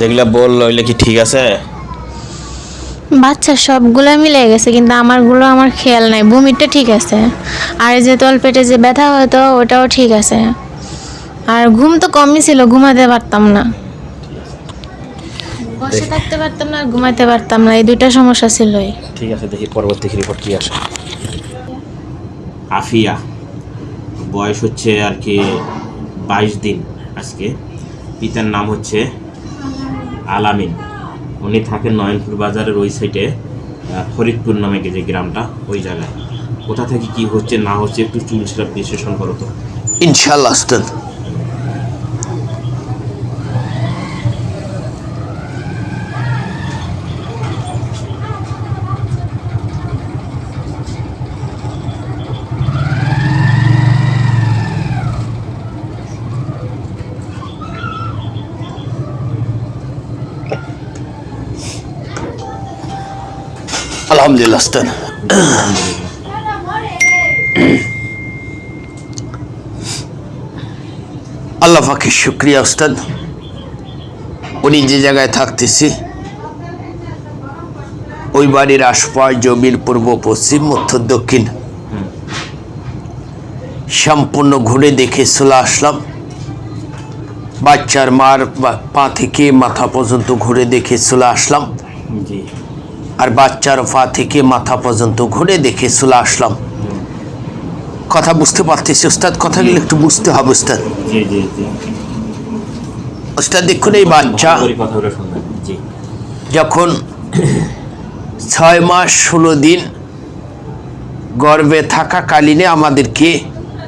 যেগুলা বলল ওইগুলো কি ঠিক আছে? বাচ্চা সবগুলো মিলে গেছে কিন্তু আমারগুলো আমার খেয়াল নাই। বমিটা ঠিক আছে। আর এই যে তল পেটে যে ব্যথা হতো ওটাও ঠিক আছে। আর ঘুম তো কমই ছিল ঘুমাতে পারতাম না। বসে থাকতে পারতাম না আর ঘুমাতে পারতাম না এই দুইটা সমস্যা ছিলই। ঠিক আছে দেখি পরবর্তী রিপোর্ট কি আসে। আফিয়া বয়স হচ্ছে আর কি বাইশ দিন আজকে। পিতার নাম হচ্ছে আলামিন। উনি থাকেন নয়নপুর বাজারের ওই সাইডে ফরিদপুর নামে যে গ্রামটা, ওই জায়গায়। কোথা থেকে কি হচ্ছে, না হচ্ছে, একটু চুল সেটা বিশ্লেষণ করো তো। ইনশাল্লাহ আলহামদুলিল্লাহ উস্তাদ আল্লাহ শুক্রিয়া উস্তাদ উনি যে জায়গায় থাকতেছি, ওই বাড়ির আশপাশ, জমির পূর্ব, পশ্চিম উত্তর দক্ষিণ, সম্পূর্ণ ঘুরে দেখে চলে আসলাম। বাচ্চার মার পা থেকে মাথা পর্যন্ত ঘুরে দেখে চলে আসলাম। আর বাচ্চার পা থেকে মাথা পর্যন্ত ঘুরে দেখে চলে আসলাম। কথা বুঝতে পারতেছি ওস্তাদ? কথাগুলো একটু বুঝতে হবে ওস্তাদ। ওস্তাদ দেখুন এই বাচ্চা। যখন ছয় মাস ষোলো দিন গর্ভে থাকাকালীনে আমাদেরকে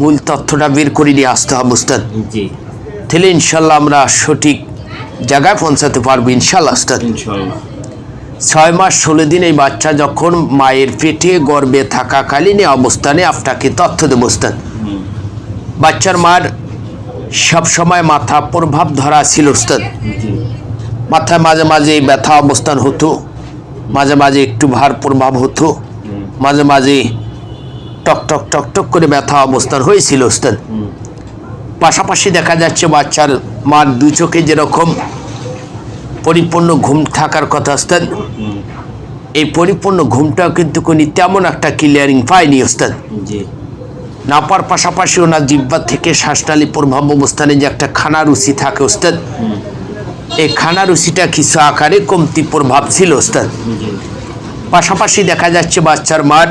মূল তথ্যটা বের করে নিয়ে আসতে হবে উস্তাদ জি। তাহলে ইনশাল্লাহ আমরা সঠিক জায়গায় পৌঁছাতে পারব ইনশাল্লাহ উস্তাদ ইনশাল্লাহ। ছয় মাস ষোলো দিন এই বাচ্চা যখন মায়ের পেটে গর্ভে থাকাকালীন এই অবস্থানে আপনাকে তথ্য দেব, উস্তাদ। বাচ্চার মার সবসময় মাথা প্রভাব ধরা ছিল, উস্তাদ। মাথায় মাঝে মাঝে ব্যথা অবস্থান হতো, মাঝে মাঝে একটু ভার প্রভাব হতো, মাঝে মাঝে টক টক টক টক করে ব্যথা অবস্থান হয়েছিল ওস্তাদ হুম পাশাপাশি দেখা যাচ্ছে বাচ্চার মার দু চোখে যেরকম পরিপূর্ণ ঘুম থাকার কথা ওস্তাদ। এই পরিপূর্ণ ঘুমটাও কিন্তু কোনি তেমন একটা ক্লিয়ারিং পায়নি ওস্তাদ। জি। না পার পাশাপাশি ওনার জিব্বা থেকে শ্বাসনালী প্রভাব অবস্থানে যে একটা খানা রুচি থাকে ওস্তাদ এই খানা রুচিটা কিছু আকারে কমতি প্রভাব ছিল ওস্তাদ। পাশাপাশি দেখা যাচ্ছে বাচ্চার মার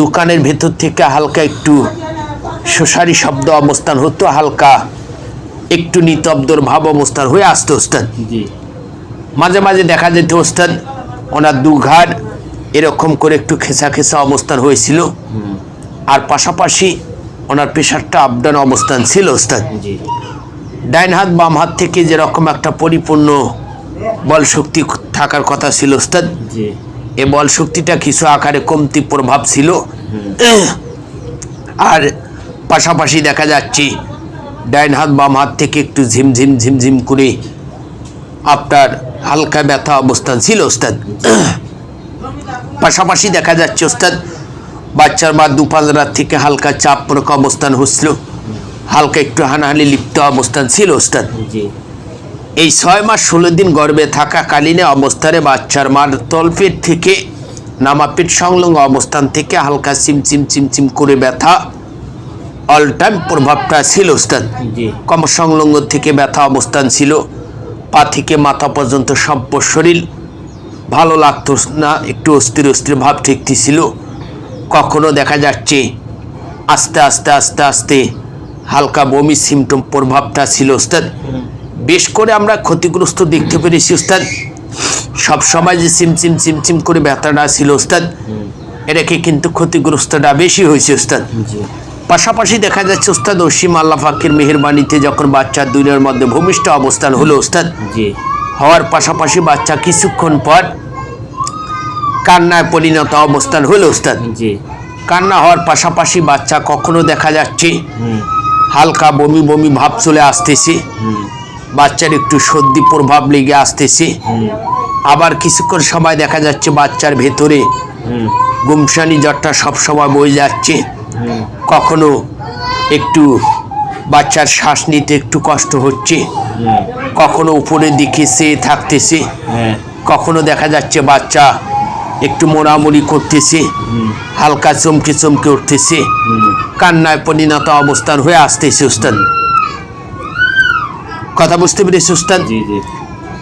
দোকানের ভেতর থেকে হালকা একটু শোষারি শব্দ অবস্থান হতো হালকা একটু নিতব্দর ভাব অবস্থান হয়ে আসতো ওস্তাদ। মাঝে মাঝে দেখা যেত ওস্তাদ ওনার দু ঘাড় এরকম করে একটু খেসা খেসা অবস্থান হয়েছিল। আর পাশাপাশি ওনার প্রেশারটা আপডাউন অবস্থান ছিল ওস্তাদ। ডাইন হাত বাম হাত থেকে যেরকম একটা পরিপূর্ণ বল শক্তি থাকার কথা ছিল ওস্তাদ। এ বল শক্তিটা কিছু আকারে কমতি প্রভাব ছিল। আর পাশাপাশি দেখা যাচ্ছে ডাইন হাত বাম হাত থেকে একটু ঝিমঝিম ঝিমঝিম করে আপনার হালকা ব্যথা অবস্থান ছিল ওস্তাদ। পাশাপাশি দেখা যাচ্ছে ওস্তাদ বাচ্চার মা দুপাল রাত থেকে হালকা চাপ প্রক অবস্থান হচ্ছিল। হালকা একটু হানাহানি লিপ্ত অবস্থান ছিল ওস্তাদ। এই ছয় মাস ষোলো দিন গর্ভে থাকাকালীনে অবস্থানে বাচ্চার মার তলপেট থেকে নামাপেট সংলগ্ন অবস্থান থেকে হালকা চিমচিম চিমচিম করে ব্যথা অল টাইম প্রভাবটা ছিল ওস্তাদ। জি। কম সংলগ্ন থেকে ব্যথা অবস্থান ছিল। পা থেকে মাথা পর্যন্ত সম্প শরীর। ভালো লাগতো না একটু অস্থির অস্থির ভাব ঠিকটি ছিল। কখনো দেখা যাচ্ছে আস্তে আস্তে আস্তে আস্তে হালকা বমি সিমটম প্রভাবটা ছিল ওস্তাদ। বেশ করে আমরা ক্ষতিগ্রস্ত দেখতে পেরেছি ওস্তাদ। সবসময় যে চিমচিম চিমচিম করে ব্যথাটা ছিল ওস্তাদ। এটাকে কিন্তু ক্ষতিগ্রস্তটা বেশি হয়েছে ওস্তাদ। জি। পাশাপাশি দেখা যাচ্ছে ওস্তাদ অসীম আল্লাহ ফাকির মেহেরবানিতে যখন বাচ্চার দুনিয়ার মধ্যে ভূমিষ্ঠ অবস্থান হলো ওস্তাদ জি। হওয়ার পাশাপাশি বাচ্চা কিছুক্ষণ পর কান্নায় পরিণত অবস্থান হলো ওস্তাদ জি। কান্না হওয়ার পাশাপাশি বাচ্চা কখনো দেখা যাচ্ছে হালকা বমি বমি ভাব চলে আসতেছে বাচ্চার একটু সর্দি প্রভাব লেগে আসতেছে। আবার কিছুক্ষণ সময় দেখা যাচ্ছে বাচ্চার ভেতরে হুম। গুমসানি জ্বরটা সবসময় বয়ে যাচ্ছে। কখনো একটু বাচ্চার শ্বাস নিতে একটু কষ্ট হচ্ছে। কখনো উপরের দিকে সে থাকতেছে। কখনো দেখা যাচ্ছে বাচ্চা একটু মোড়ামুড়ি করতেছে। হালকা চমকে চমকে উঠতেছে। কান্নায় পরিণত অবস্থান হয়ে আসতেছে উস্তাদ। কথা বুঝতে পেরেছি উস্তাদ? জি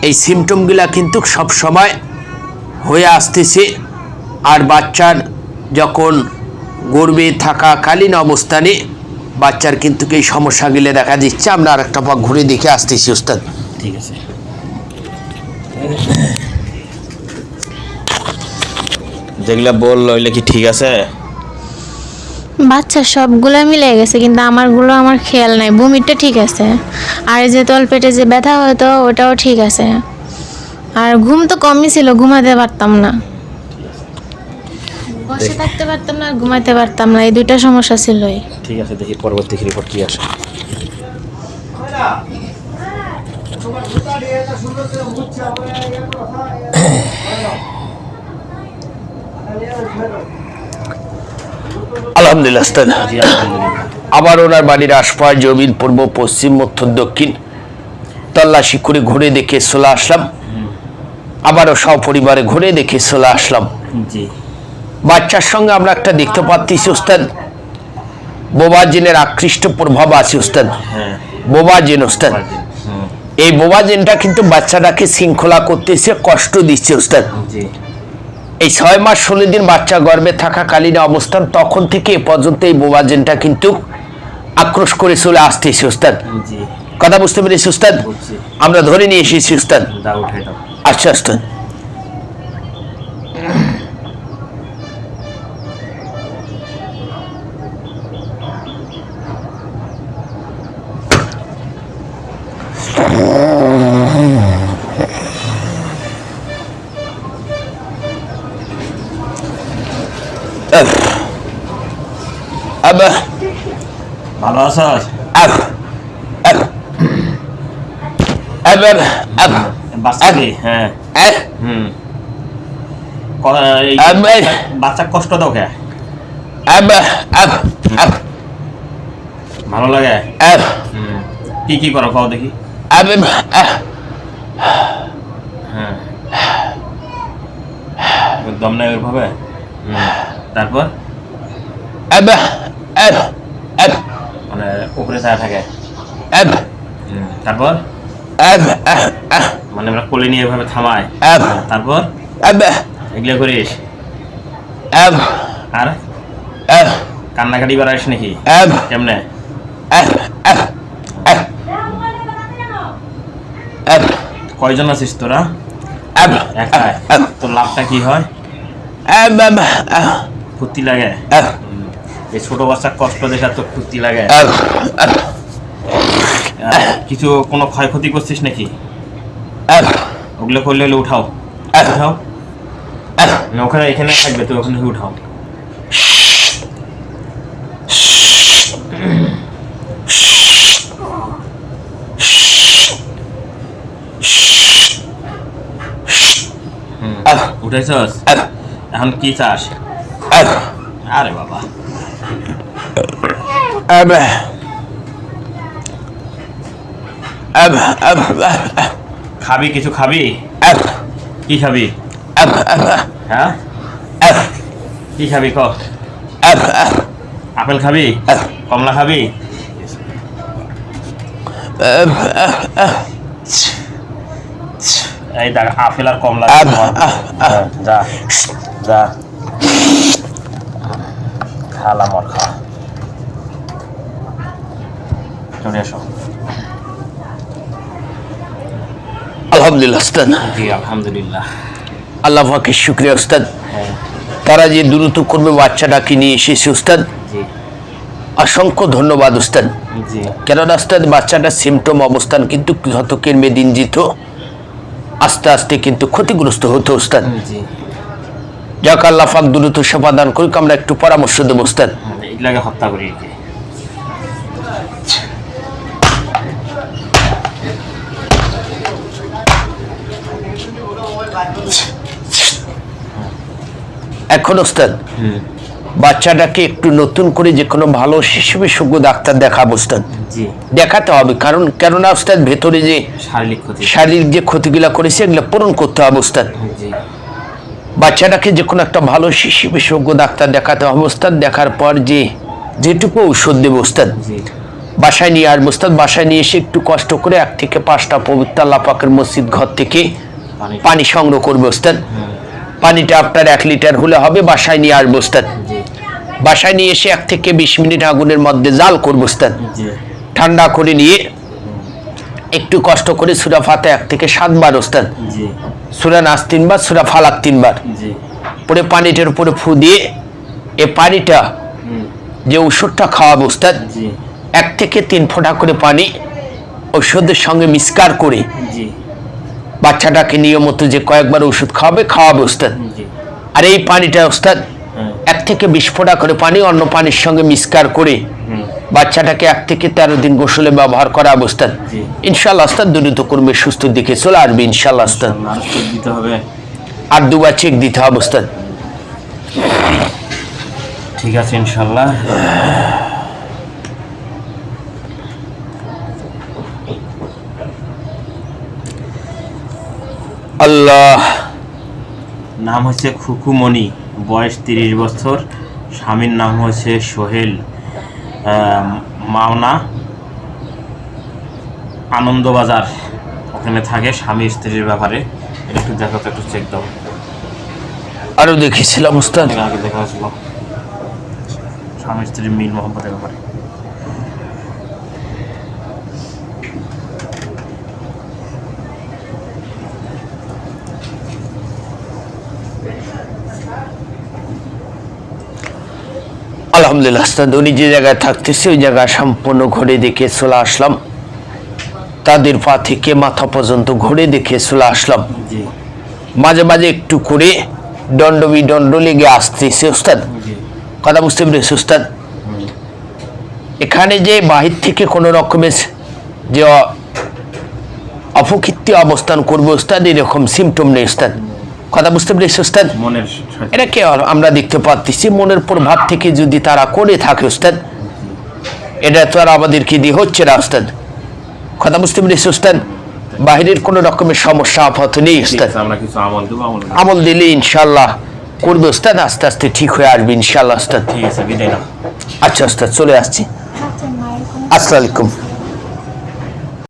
এই সিমটমগুলা কিন্তু সব সময় হয়ে আসতেছে। আর বাচ্চার যখন গর্বে থাকাকালীন অবস্থানে বাচ্চার কিন্তু এই সমস্যাগুলো দেখা দিচ্ছে। আমরা আর একটা পাক ঘুরে দেখে আসতেছি উস্তাদ। ঠিক আছে। যেগুলা বল ওইগুলা কি ঠিক আছে? বাচ্চা সবগুলো মিলে গেছে কিন্তু আমারগুলো আমার খেয়াল নাই। বমিটা ঠিক আছে। আর এই যে তল পেটে যে ব্যথা হতো ওটাও ঠিক আছে। আর ঘুম তো কমই ছিল ঘুমাতে পারতাম না। বসে থাকতে পারতাম না আর ঘুমাতে পারতাম না এই দুইটা সমস্যা ছিলই। ঠিক আছে দেখি পরবর্তী রিপোর্ট কি আসে। আলহামদুলিল্লাহ আবার ওনার বাড়ির আশপাশ জমিন পূর্ব পশ্চিম উত্তর দক্ষিণ। তল্লাশি করে ঘুরে দেখে চলে আসলাম। আবারও সপরিবারে ঘুরে দেখে চলে আসলাম। জি। বাচ্চার সঙ্গে আমরা একটা দেখতে পাচ্ছি উস্তাদ বোবা জিনের আকৃষ্ট প্রভাব আছে উস্তাদ হ্যাঁ। বোবা জিন উস্তাদ হুম। এই বোবা জিনটা কিন্তু বাচ্চাটাকে শৃঙ্খলা করতেছে কষ্ট দিচ্ছে উস্তাদ জি। এই ছয় মাস ষোলো দিন বাচ্চা গর্ভে থাকাকালীন অবস্থান তখন থেকে এ পর্যন্ত এই বোবা জিনটা কিন্তু আক্রোশ করে চলে আসতেছে উস্তাদ জি। কথা বুঝতে পেরেছি বুঝছি। আমরা ধরে নিয়ে এসেছি উস্তাদ দাও আচ্ছা উস্তাদ ভালো আছস আহ আহ আবার আহ বাচ্চাকে হ্যাঁ হুম বাচ্চা কষ্ট দাও কে? আহ আহ ভালো লাগে? আহ হুম কি কি করো কও দেখি। আহ হ্যাঁ। দম নেই ওইভাবে? তারপর? আহ মানে উপরে ছায়া থাকে। হুম তারপর? আহ মানে আমরা কোলে নিয়ে এভাবে থামায় আহ তারপর? আবে এগুলো করিস। আহ আর? আহ কান্নাকাটি করাইস নাকি? আহ কেমনে? আহ আহ আহ কয়জন আছিস তোরা? তোর লাভটা কি হয়? বাবা আহ ফুর্তি লাগে? আহ এই ছোট বাচ্চার কষ্ট দেখা তো ফুর্তি লাগে। কিছু কোনো ক্ষয়ক্ষতি করছিস নাকি? ওগুলো করলে হলে উঠাও। উঠাও। না ওখানে এখানে থাকবে তুই ওখানে উঠাও। উঠেছস? এখন কি চাস? আরে বাবা। খাবি কিছু খাবি? কি খাবি? হ্যাঁ? কি খাবি ক? আপেল খাবি? কমলা খাবি? এই দেখ আপেল আর কমলা যা যা খালাম খা চলে এসো আলহামদুলিল্লাহ উস্তাদ। জি আলহামদুলিল্লাহ। আল্লাহ পাকের শুক্রিয়া উস্তাদ। হ্যাঁ। তারা যে দ্রুত করবে বাচ্চাটাকে নিয়ে এসেছে উস্তাদ? অসংখ্য ধন্যবাদ উস্তাদ। কেননা উস্তাদ বাচ্চাটার সিমটম অবস্থান কিন্তু শতকের মেদিন জিত আস্তে আস্তে কিন্তু ক্ষতিগ্রস্ত হতো উস্তাদ। যাক আল্লাহ পাক দ্রুত সমাধান করুক আমরা একটু পরামর্শ দেবো উস্তাদ। হ্যাঁ, এগুলাকে হত্যা করি আর কি। এখন উস্তাদ হুম। বাচ্চাটাকে একটু নতুন করে যে কোনো ভালো শিশু বিশেষজ্ঞ ডাক্তার দেখাবো ওস্তাদ দেখাতে হবে কারণ কেননা ওস্তাদ ভেতরে যে শারীরিক যে ক্ষতিগুলা করেছে এগুলো পূরণ করতে হবে ওস্তাদ বাচ্চাটাকে যে কোনো একটা ভালো শিশু বিশেষজ্ঞ ডাক্তার দেখাতে হবে ওস্তাদ দেখার পর যে যেটুকু ঔষধ দেবো ওস্তাদ বাসায় নিয়ে আসব ওস্তাদ বাসায় নিয়ে এসে একটু কষ্ট করে এক থেকে পাঁচটা পবিত্র আল্লাহ পাকের মসজিদ ঘর থেকে পানি। সংগ্রহ করবে ওস্তাদ হুম, পানিটা আপনার এক লিটার হলে হবে বাসায় নিয়ে আসব বাসায় নিয়ে এসে এক থেকে বিশ মিনিট আগুনের মধ্যে জাল করব ঠান্ডা করে নিয়ে একটু কষ্ট করে সুরা ফাতে এক থেকে সাতবার ওস্তাদ। সুরা নাচ তিনবার সুরা ফালাক তিনবার। পরে পানিটার উপরে ফু দিয়ে এ পানিটা যে ওষুধটা খাওয়াবে ওস্তাদ এক থেকে তিন ফোঁটা করে পানি ওষুধের সঙ্গে মিসকার করে বাচ্চাটাকে নিয়মিত যে কয়েকবার ওষুধ খাওয়াবে খাওয়াবে ওস্তাদ। আর এই পানিটা ওস্তাদ হ্যাঁ। এক থেকে বিশ ফোঁটা করে পানি অন্য পানির সঙ্গে মিসকার করে বাচ্চাটাকে এক থেকে তেরো দিন গোসলে ব্যবহার করা অবস্থান। ইনশাল্লাহ আস্তাদ দ্রুত কর্মে সুস্থ দিকে চলে আসবে ইনশাল্লাহ আস্তাদ আর দুবার চেক দিতে হবে ওস্তাদ। ঠিক আছে ইনশাল্লাহ আল্লাহ। নাম হচ্ছে খুকুমণি বয়স তিরিশ বছর স্বামীর নাম হচ্ছে সোহেল মাওনা আনন্দবাজার। ওখানে থাকে স্বামী স্ত্রীর ব্যাপারে। এটা একটু দেখো তো একটু চেক দাও। আরও দেখেছিলাম আগে দেখা হয়েছিল। স্বামী স্ত্রীর মিল মোহাম্মদের ব্যাপারে। আলহামদুলিল্লাহ আস্তাদ উনি যে জায়গায় থাকতেছে ওই জায়গায় সম্পূর্ণ ঘুরে দেখে চলে আসলাম। তাদের পা থেকে মাথা পর্যন্ত ঘুরে দেখে চলে আসলাম। মাঝে মাঝে একটু করে দণ্ড বিদণ্ড লেগে আসতেছে ওস্তাদ কথা বুঝতে পেরেছি ওস্তাদ এখানে যে বাহির থেকে কোনো রকমের যে অ- অবস্থান করবে ওস্তাদ এরকম সিমটম নেই ওস্তাদ কথা বুঝতে পেরেছি ওস্তাদ? মনের এটা কে আমরা দেখতে পাচ্ছি মনের প্রভাব থেকে যদি তারা করে থাকে ওস্তাদ এটা তো আর আমাদেরকে দিয়ে হচ্ছে না ওস্তাদ। কথা বুঝতে পেরেছি ওস্তাদ? বাহিরের কোনো রকমের সমস্যা আপাতত নেই ওস্তাদ আছে আমরা কিছু আমল দিলে ইনশাল্লাহ করবে ওস্তাদ আস্তে আস্তে ঠিক হয়ে আসবে ইনশাল্লাহ ওস্তাদ। ঠিক আছে বিদায় না আচ্ছা ওস্তাদ চলে আসছি। আসসালামু আলাইকুম।